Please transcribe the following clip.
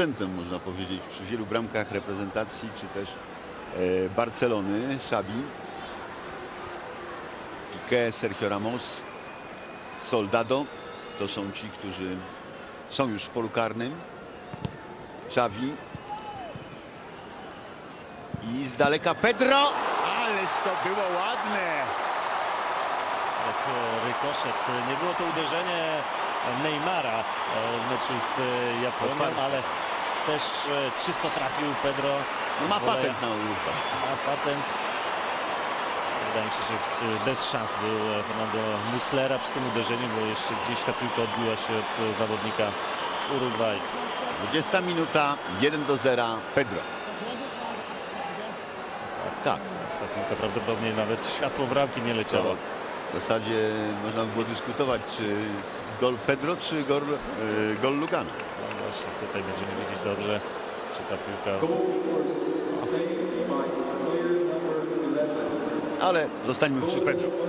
Prezentem, można powiedzieć, przy wielu bramkach reprezentacji, czy też e, Barcelony, Xabi. Piqué, Sergio Ramos, Soldado. To są ci, którzy są już w polu karnym. Xavi. I z daleka Pedro. Ależ to było ładne. Jak e, rykoszet. Nie było to uderzenie Neymara e, w meczu z Japonią, Otwarcie. ale też e, czysto trafił Pedro. No ma patent na ułówkę. Ma patent. Wydaje mi się, że bez szans był e, Fernando Muslera przy tym uderzeniu, bo jeszcze gdzieś ta piłka odbiła się od e, zawodnika Urugwaju. 20 minuta, 1 do 0. Pedro. Tak. Ta piłka prawdopodobnie nawet światło bramki nie leciała. W zasadzie można by było dyskutować, czy gol Pedro, czy gol, gol Lugano. Właśnie, tutaj będziemy widzieć dobrze, czy ta piłka Ale zostańmy przy Pedro.